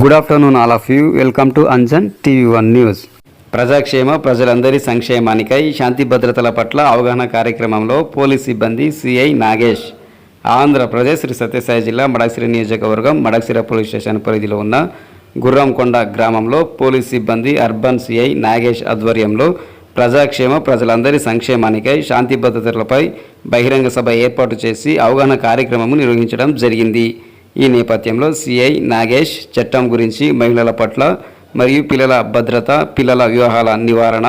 Good afternoon all of you welcome to Anjan TV one news ప్రజాక్షేమ ప్రజలందరి సంక్షేమానికై శాంతి భద్రతల పట్ల అవగాహన కార్యక్రమంలో పోలీస్ సిబ్బంది సిఐ నాగేష్. ఆంధ్రప్రదేశ్ శ్రీ సత్యసాయి జిల్లా మడక్సిర నియోజకవర్గం మడక్సిర పోలీస్ స్టేషన్ పరిధిలో ఉన్న గుర్రంకొండ గ్రామంలో పోలీస్ సిబ్బంది అర్బన్ సిఐ నాగేష్ ఆధ్వర్యంలో ప్రజాక్షేమ ప్రజలందరి సంక్షేమానికై శాంతి భద్రతలపై బహిరంగ సభ ఏర్పాటు చేసి అవగాహన కార్యక్రమం నిర్వహించడం జరిగింది. ఈ నేపథ్యంలో సిఐ నాగేష్ చట్టం గురించి మహిళల పట్ల మరియు పిల్లల భద్రత పిల్లల వివాహాల నివారణ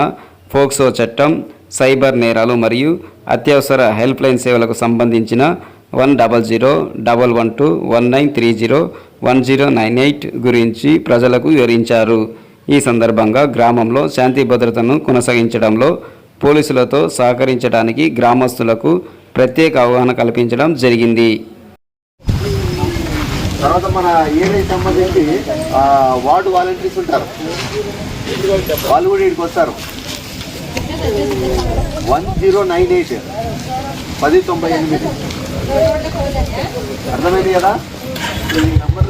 ఫోక్సో చట్టం సైబర్ నేరాలు మరియు అత్యవసర హెల్ప్ లైన్ సేవలకు సంబంధించిన one double zero double one two one nine three zero one zero nine eight గురించి ప్రజలకు వివరించారు. ఈ సందర్భంగా గ్రామంలో శాంతి భద్రతను కొనసాగించడంలో పోలీసులతో సహకరించడానికి గ్రామస్తులకు ప్రత్యేక అవగాహన కల్పించడం జరిగింది. తర్వాత మన ఏఐ సంబంధించి వార్డు వాలంటీర్స్ ఉంటారు. వాళ్ళు కూడా ఇక్కడికి వస్తారు. వన్ జీరో నైన్ ఎయిట్ పది తొంభై ఎనిమిది. అర్థమైంది కదా? ఈ నెంబర్